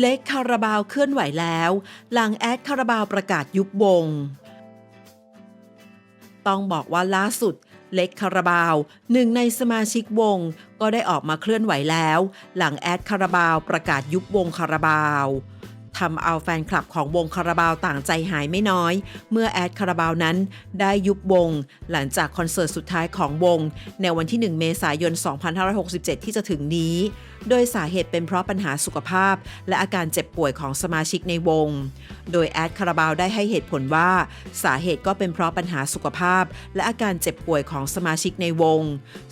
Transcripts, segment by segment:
เล็กคาราบาวเคลื่อนไหวแล้ว หลังแอดคาราบาวประกาศยุบวง ต้องบอกว่าล่าสุด เล็กคาราบาวหนึ่งในสมาชิกวง ก็ได้ออกมาเคลื่อนไหวแล้ว หลังแอดคาราบาวประกาศยุบวงคาราบาว ทำเอาแฟนคลับของวงคาราบาวต่างใจหายไม่น้อย เมื่อแอดคาราบาวนั้นได้ยุบวง หลังจากคอนเสิร์ตสุดท้ายของวง ในวันที่ 1 เมษายน 2567 ที่จะถึงนี้ โดยสาเหตุเป็นเพราะปัญหาสุขภาพ และอาการเจ็บป่วยของสมาชิกในวง โดยแอดคาราบาวได้ให้เหตุผลว่า สาเหตุก็เป็นเพราะปัญหาสุขภาพ และอาการเจ็บป่วยของสมาชิกในวง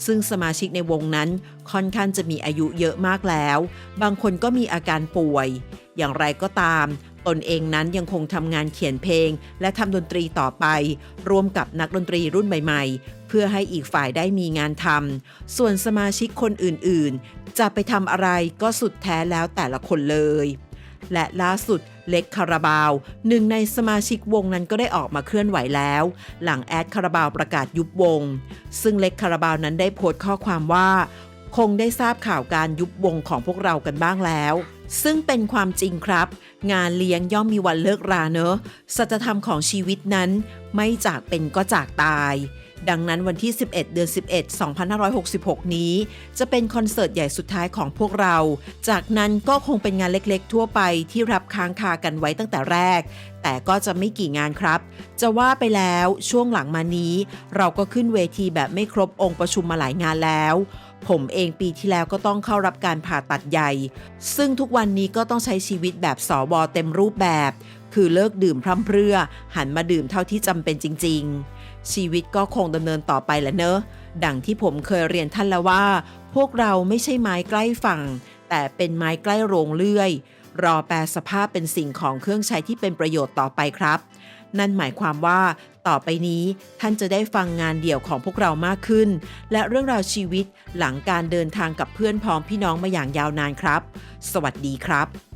ซึ่งสมาชิกในวงนั้นค่อนข้างจะมีอายุเยอะมากแล้ว บางคนก็มีอาการป่วย อย่างไรก็ตาม ตนเองนั้นยังคงทำงานเขียนเพลง และทำดนตรีต่อไป ร่วมกับนักดนตรีรุ่นใหม่ ๆ เพื่อให้อีกฝ่ายได้มีงานทำส่วนสมาชิกคนอื่นๆ จะไปทำอะไรก็สุดแท้แล้วแต่ละคนเลย และล่าสุดเล็กคาราบาว หนึ่งในสมาชิกวงนั้นก็ได้ออกมาเคลื่อนไหวแล้ว หลังแอดคาราบาวประกาศยุบวง ซึ่งเล็กคาราบาวนั้นได้โพสต์ข้อความว่า คงได้ทราบข่าวการยุบวงของพวกเรากันบ้างแล้ว ซึ่งเป็นความจริงครับ งานเลี้ยงย่อมมีวันเลิกราเนอะสัจธรรมของชีวิตนั้น ไม่จากเป็นก็จากตาย ดังนั้นวันที่ 11 เดือน 11 2566 นี้ จะเป็นคอนเสิร์ตใหญ่สุดท้ายของพวกเรา จากนั้นก็คงเป็นงานเล็กๆ ทั่วไปที่รับค้างคากันไว้ตั้งแต่แรก แต่ก็จะไม่กี่งานครับ จะว่าไปแล้วช่วงหลังมานี้ เราก็ขึ้นเวทีแบบไม่ครบองค์ประชุมมาหลายงานแล้วผมเองปีที่แล้วก็ต้องเข้ารับการผ่าตัดใหญ่ ซึ่งทุกวันนี้ก็ต้องใช้ชีวิตแบบสอบอเต็มรูปแบบ คือเลิกดื่มพร่ำเพรื่อ หันมาดื่มเท่าที่จำเป็นจริง ๆ ชีวิตก็คงดำเนินต่อไปแหละเนอะดังที่ผมเคยเรียนท่านแล้วว่า พวกเราไม่ใช่ไม้ใกล้ฝั่ง แต่เป็นไม้ใกล้โรงเลื่อย รอแปลสภาพเป็นสิ่งของเครื่องใช้ที่เป็นประโยชน์ต่อไปครับ นั่นหมายความว่าต่อไปนี้ท่านจะได้ฟังงานเดี่ยวของพวกเรามากขึ้น และเรื่องราวชีวิตหลังการเดินทางกับเพื่อนพ้องพี่น้องมาอย่างยาวนานครับ สวัสดีครับ